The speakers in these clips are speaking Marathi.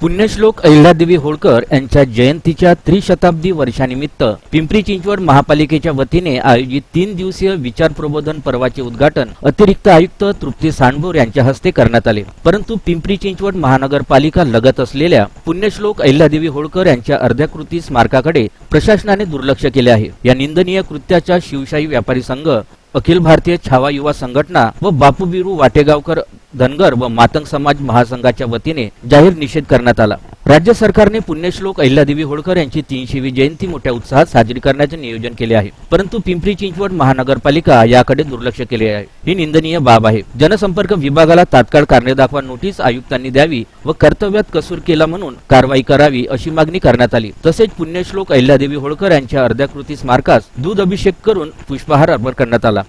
पुण्यश्लोक अहिल्यादेवी होळकर यांच्या जयंतीच्या त्रिशताब्दी वर्षानिमित्त पिंपरी चिंचवड महापालिकेच्या वतीने आयोजित तीन दिवसीय विचार प्रबोधन पर्वाचे उद्घाटन अतिरिक्त आयुक्त तृप्ती सांडभोर यांच्या हस्ते करण्यात आले. परंतु पिंपरी चिंचवड महानगरपालिका लगत असलेल्या पुण्यश्लोक अहिल्यादेवी होळकर यांच्या अर्ध्याकृती स्मारकाकडे प्रशासनाने दुर्लक्ष केले आहे. या निंदनीय कृत्याच्या शिवशाही व्यापारी संघ अखिल भारतीय छावा युवा संघटना व बापू बिरू वाटेगावकर धनगर व मातंग समाज महासंघाच्या वतीने जाहीर निषेध करण्यात आला. राज्य सरकारने पुण्यश्लोक अहिल्यादेवी होळकर यांची तीनशेवी जयंती मोठ्या उत्साहात साजरी करण्याचे नियोजन केले आहे. परंतु पिंपरी चिंचवड महानगरपालिका याकडे दुर्लक्ष केले आहे. ही निंदनीय बाब आहे. जनसंपर्क विभागाला तात्काळ कारणे दाखवा नोटीस आयुक्तांनी द्यावी व कर्तव्यात कसूर केला म्हणून कारवाई करावी अशी मागणी करण्यात आली. तसेच पुण्यश्लोक अहिल्यादेवी होळकर यांच्या अर्ध्याकृती स्मारकास दूध अभिषेक करून पुष्पहार अर्पण करण्यात आला.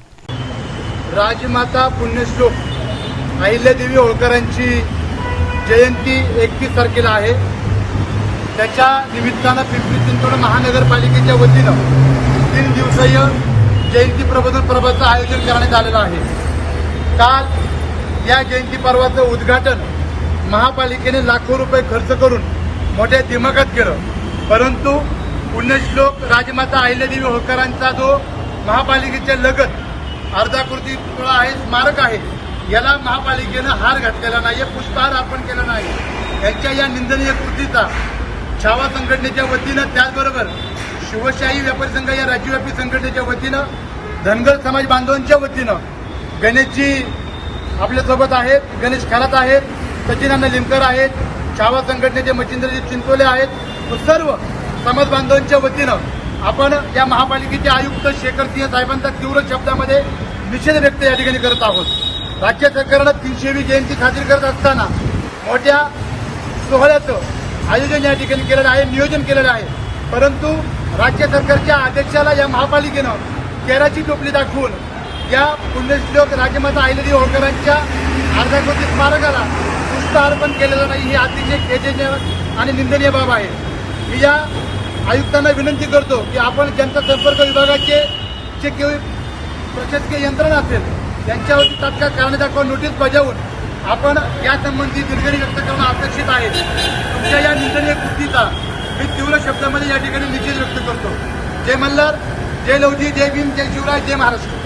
राजमाता पुण्यश्लोक. अहिल्यादेवी होळकरांची जयंती एकतीस तारखेला आहे. त्याच्या निमित्तानं पिंपरी चिंचवड महानगरपालिकेच्या वतीनं तीन दिवसीय जयंती प्रबोधन पर्वाचं आयोजन करण्यात आलेलं आहे. काल या जयंती पर्वाचं उद्घाटन महापालिकेने लाखो रुपये खर्च करून मोठ्या दिमागात केलं. परंतु पुण्यश्लोक राजमाता अहिल्यादेवी होळकरांचा जो महापालिकेच्या लगत अर्धाकृती पुतळा आहे स्मारक आहे याला महापालिकेनं हार घातलेला नाही पुष्पहार अर्पण केला नाही. त्यांच्या या निंदनीय कृतीचा छावा संघटनेच्या वतीनं त्याचबरोबर शिवशाही व्यापारी संघ या राज्यव्यापी संघटनेच्या वतीनं धनगर समाज बांधवांच्या वतीनं गणेशजी आपल्यासोबत आहेत गणेश खरात आहेत सचिनांना लिमकर आहेत छावा संघटनेचे मच्छिंद्रजी चिंचोले आहेत सर्व समाज बांधवांच्या वतीनं आपण या महापालिकेचे आयुक्त शेखर सिंह साहेबांचा तीव्र शब्दामध्ये निषेध व्यक्त या ठिकाणी करत आहोत. राज्य सरकारनं तीनशेवी जयंती साजरी करत असताना मोठ्या सोहळ्याचं आयोजन या ठिकाणी केलेलं आहे नियोजन केलेलं आहे. परंतु राज्य सरकारच्या अध्यक्षाला या महापालिकेनं केराची टोपली दाखवून या पुण्यश्लोक राजमाता अहिल्यादेवी होळकरांच्या अर्धाकृती स्मारकाला पुष्प अर्पण केलेलं नाही ही अतिशय खेदेनीय आणि निंदनीय बाब आहे. मी या आयुक्तांना विनंती करतो की आपण जनता संपर्क विभागाचे जे केवळ प्रशासकीय यंत्रणा असेल त्यांच्यावरती तात्काळ कारणे दाखवा नोटीस बजावून आपण यासंबंधी दीर्घणी व्यक्त करणं अपेक्षित आहे. तुमच्या या निंदनीय कृतीचा मी तीव्र शब्दामध्ये या ठिकाणी निषेध व्यक्त करतो. जय मल्हार जय लवजी जय भीम जय शिवराय जय महाराष्ट्र.